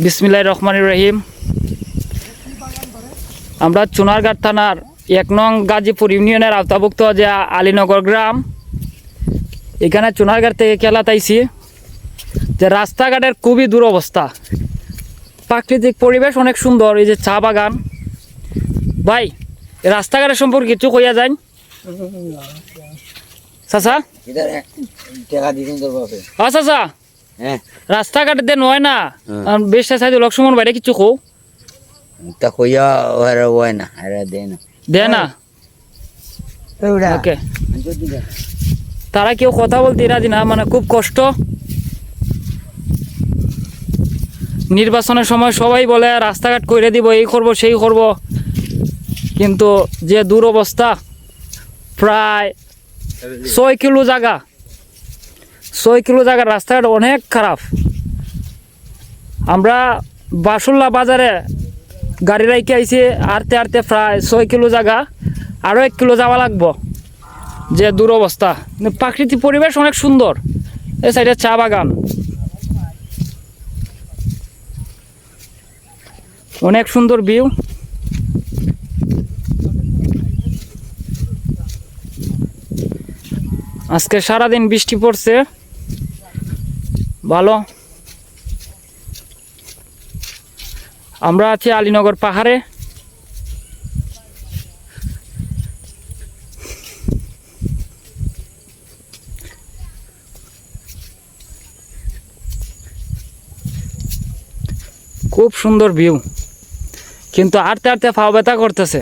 বিসমিল্লাহ রহমান রহিম। আমরা চুনারঘাট থানার এক নং গাজীপুর ইউনিয়নের আওতাভুক্ত যে আলীনগর গ্রাম এখানে চুনারঘাট থেকে খেলা তাইছি। যে রাস্তাঘাটের খুবই দুরবস্থা। প্রাকৃতিক পরিবেশ অনেক সুন্দর এই যে চা বাগান। ভাই রাস্তাঘাটের সম্পর্কে কিছু কইয়া যান। চাচা? ইধার হ্যাঁ। রাস্তাঘাট দিয়ে নয় না। হুম। বেশ চাইতে লক্ষ্মণ বাইরে কিছু কো তা কইয়া ওরা হয় না এরা দেয় না। দে না? ওকে। তারা কেউ কথা বলতে রাজি না মানে খুব কষ্ট। নির্বাচনের সময় সবাই বলে রাস্তাঘাট করে দিব এই করব সেই করব। কিন্তু যে দুরবস্থা প্রায় ছয় কিলো জায়গা ছয় কিলো জায়গার রাস্তাঘাট অনেক খারাপ। আমরা বাসুল্লা বাজারে গাড়ি রাইকে আইছি, আরতে আরতে প্রায় ছয় কিলো জায়গা আরও এক কিলো যাওয়া লাগবো। যে দুরবস্থা। প্রাকৃতিক পরিবেশ অনেক সুন্দর। এ সাইডে চা বাগান। অনেক সুন্দর ভিউ। আজকে সারাদিন বৃষ্টি পড়ছে। ভালো। আমরা আছি আলীনগর পাহাড়ে। খুব সুন্দর ভিউ। কিন্তু আরতে আরতে ফাও ব্যথা করতেছে।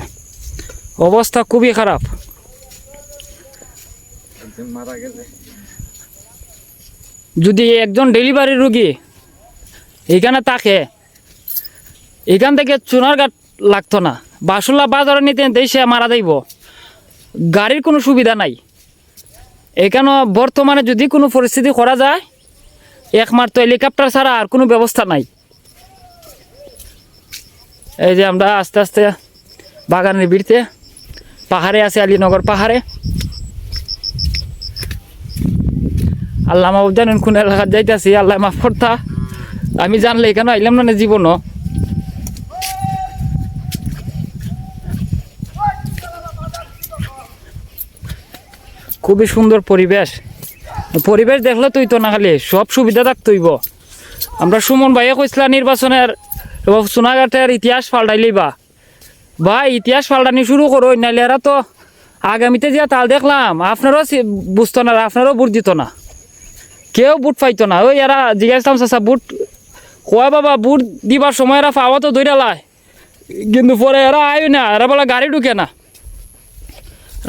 অবস্থা খুবই খারাপ। যদি একজন ডেলিভারি রুগী এখানে থাকে, এখান থেকে চুনার চুনারঘাট লাগতো না। বাসুল্লা বাজারে নিতে নিতে সে মারা যাইব। গাড়ির কোনো সুবিধা নাই। এখানে বর্তমানে যদি কোনো পরিস্থিতি করা যায়, একমাত্র হেলিকপ্টার ছাড়া আর কোনো ব্যবস্থা নাই। এই যে আমরা আস্তে আস্তে বাগানের বিড়তে পাহাড়ে আছে আলীনগর পাহাড়ে। আল্লাহ মাহবুব জানেন কোন এলাকার যাইতেছি, আল্লাহ মাফ করতা। আমি জানলে এখানে আইলাম না জীবনও? খুবই সুন্দর পরিবেশ। পরিবেশ দেখলে তুই তো না খালি, সব সুবিধা থাকতইব আমরা সুমন ভাইয়ে কইসলা নির্বাচনের সোনাঘাটের ইতিহাস পাল্টাইলি বা ভাই, ইতিহাস পাল্টানি শুরু করো, নাইলে এরা তো আগামীতে যে তাল দেখলাম। আপনারও বুঝতো না, আপনারও বুট দিত না। কেউ বুট পাইতো না। ওই এরা জিজ্ঞাসলাম চাচা বুট কয় বাবা? বুট দিবার সময় এরা পাওয়া তো দৈরা লাই কিন্তু পরে এরা আয় না। এরা বলে গাড়ি ঢুকে না।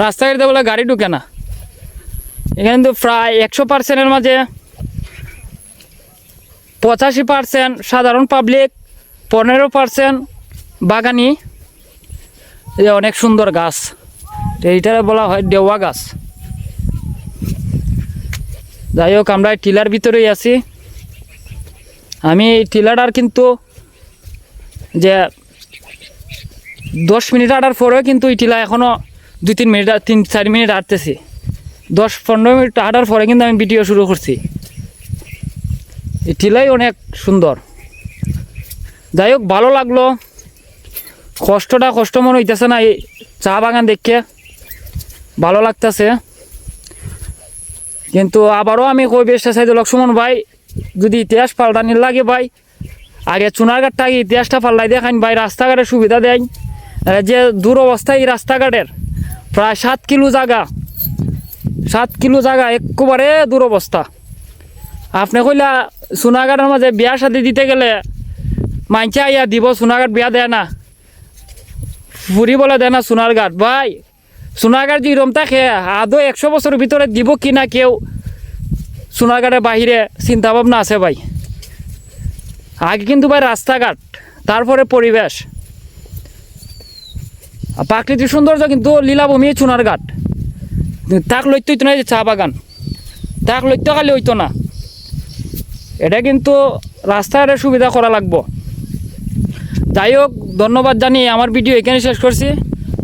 রাস্তাঘাটে বলে গাড়ি ঢুকে না। এখানে তো প্রায় একশো পার্সেন্টের মাঝে পঁচাশি পার্সেন্ট সাধারণ পাবলিক পনেরো পার্সেন্ট বাগানি। অনেক সুন্দর গাছ। এইটারে বলা হয় দেওয়া গাছ। যাই হোক, আমরা টিলার ভিতরেই আছি। আমি টিলাটার কিন্তু যে দশ মিনিট আটার পরেও কিন্তু এই টিলা এখনও দুই তিন মিনিট, তিন চার মিনিট আটতেছি। দশ পনেরো মিনিট হাঁটার পরে কিন্তু আমি ভিডিও শুরু করছি। এই টিলাই অনেক সুন্দর। যাই হোক, ভালো লাগল। কষ্টটা কষ্ট মনে হইতেছে না এই চা বাগান দেখে। ভালো লাগতেছে। কিন্তু আবারও আমি কই বেশ চাইতে লক্ষ্মণ ভাই, যদি ইতিহাস পাল্টানির লাগে ভাই, আগে চুনারঘাটটা আগে ইতিহাসটা পাল্টাই দেখান ভাই, রাস্তাঘাটের সুবিধা দেয় যে দূর অবস্থায় এই রাস্তাঘাটের, প্রায় সাত কিলো জায়গা, সাত কিলো জায়গা একেবারে দুরবস্থা। আপনি কইলা সোনাঘাটের মাঝে বিয়া শাদি দিতে গেলে মাইনছে আইয়া দিব সোনাঘাট বিয়া দেয় না। ফুরি বলে দেয় না সোনারঘাট ভাই। সোনারঘাট যদি রম থাকে আদৌ একশো বছরের ভিতরে দিব কি না কেউ সোনারঘাটের বাহিরে চিন্তা ভাবনা আছে ভাই। আগে কিন্তু ভাই রাস্তাঘাট তারপরে পরিবেশ প্রাকৃতিক সৌন্দর্য কিন্তু লীলাভূমি সোনারঘাট তাক লইতে হইতো না যে চা বাগান। তাক লইতে খালি হইতো না। এটা কিন্তু রাস্তাঘাটের সুবিধা করা লাগবো। যাই হোক ধন্যবাদ জানিয়ে আমার ভিডিও এখানে শেষ করছি